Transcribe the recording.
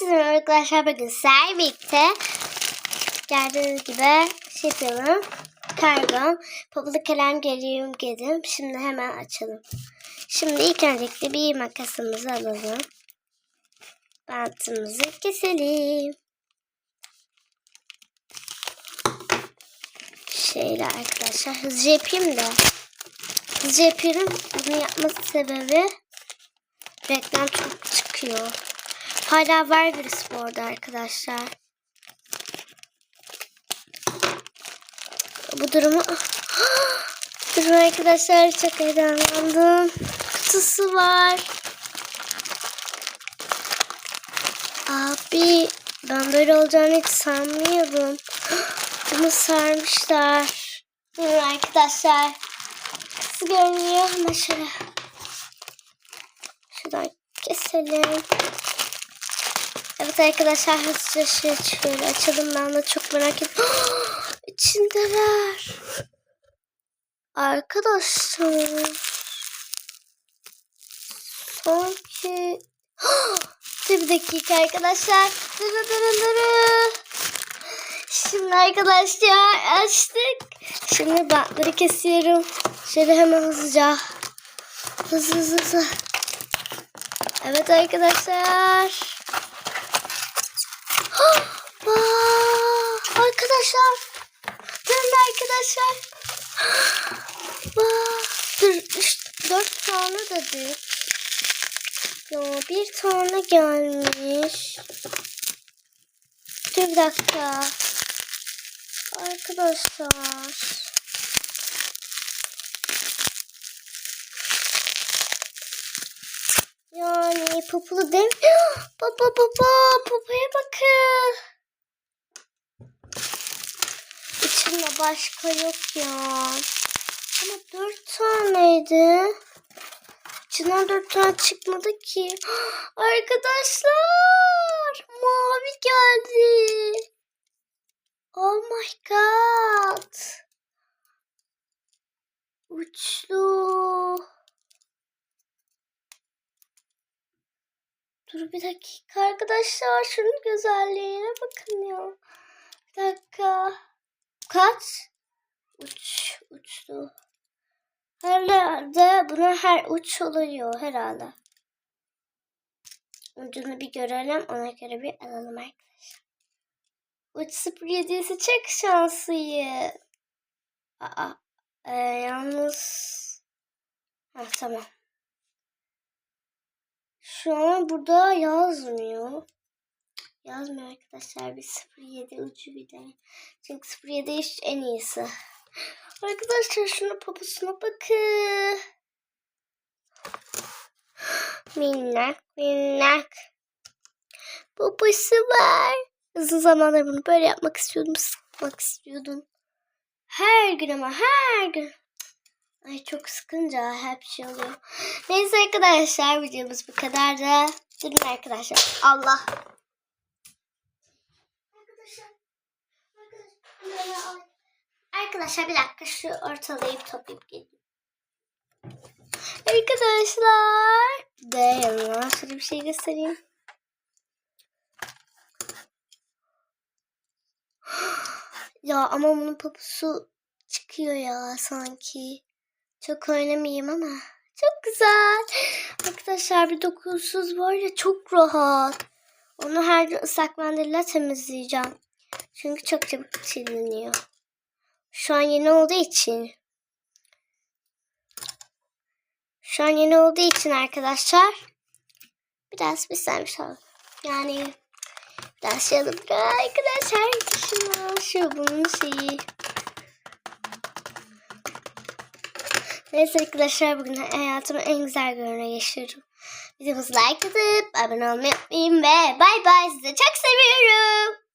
Herkese arkadaşlar bugün sizlerle birlikte gördüğünüz gibi şey yapalım. Kargon, populu kalem geliyorum dedim. Şimdi hemen açalım. Şimdi ilk öncelikle bir makasımızı alalım. Bantımızı keselim. Şöyle arkadaşlar hızlıca yapayım da. Hızlıca yapıyorum. Bunu yapması sebebi reklam çok çıkıyor. Hala var virüs bu arada arkadaşlar. Bu durumu... Durun arkadaşlar çok heyecanlandım. Kutusu var. Abi ben böyle olacağını hiç sanmıyordum. Bunu sarmışlar. Durun arkadaşlar. Nasıl görünüyor? Hemen şöyle. Şuradan keselim. Evet arkadaşlar hızlıca şey şöyle açalım ben de çok merak ediyorum. İçindeler. Arkadaşlar. Sanki. Bir dakika arkadaşlar. Durun durun durun. Şimdi arkadaşlar açtık. Şimdi bantları kesiyorum. Şöyle hemen hızlıca. Hızlı hızlı hızlı. Evet arkadaşlar. Arkadaşlar. Durun arkadaşlar. Dur, dört tane de değil. Ya bir tane gelmiş. Dur bir dakika. Arkadaşlar. Yani populu mi? Baba baba popaya bakın. İçinde başka yok ya. Ama dört taneydi. İçinden dört tane çıkmadı ki. Arkadaşlar mavi geldi. Oh my god. Uçlu. Dur bir dakika arkadaşlar. Şunun güzelliğine bakın ya. Bir dakika. Kaç? Uç, uçlu. Herhalde buna her uç oluyor herhalde. Ucunu bir görelim. Ona göre bir alalım arkadaşlar. Uç 07'si çok şanslıyım. Aa, e, yalnız... Ha, tamam. Şu an burada yazmıyor. Yazmıyor arkadaşlar. Bir 07 ucu bir de. Çünkü 07 iş en iyisi. Arkadaşlar şuna poposuna bakın. Minnak minnak. Poposu var. Uzun zamandır bunu böyle yapmak istiyordum. Sıkmak istiyordum. Her gün ama her gün. Ay çok sıkınca hep şey oluyor. Neyse arkadaşlar videomuz bu kadar da. Durun arkadaşlar. Allah. Arkadaşlar. Arkadaşlar. Arkadaşlar bir dakika şu ortalayıp toplayıp geleyim. Arkadaşlar. De yanına şöyle bir şey göstereyim. Ya ama bunun poposu çıkıyor ya sanki. Çok oynamayayım ama. Çok güzel. Arkadaşlar bir dokunsuz var ya çok rahat. Onu her gün ıslak mendille temizleyeceğim. Çünkü çok çabuk kirleniyor. Şu an yeni olduğu için. Şu an yeni olduğu için arkadaşlar. Biraz pislenmiş oldu. Yani biraz şey alıp arkadaşlar şuna şu bunun şeyi. Neyse arkadaşlar bugün hayatımın en güzel gününe yaşıyorum. Videomuzu like atıp abone olmayı unutmayın ve bay bay sizi çok seviyorum.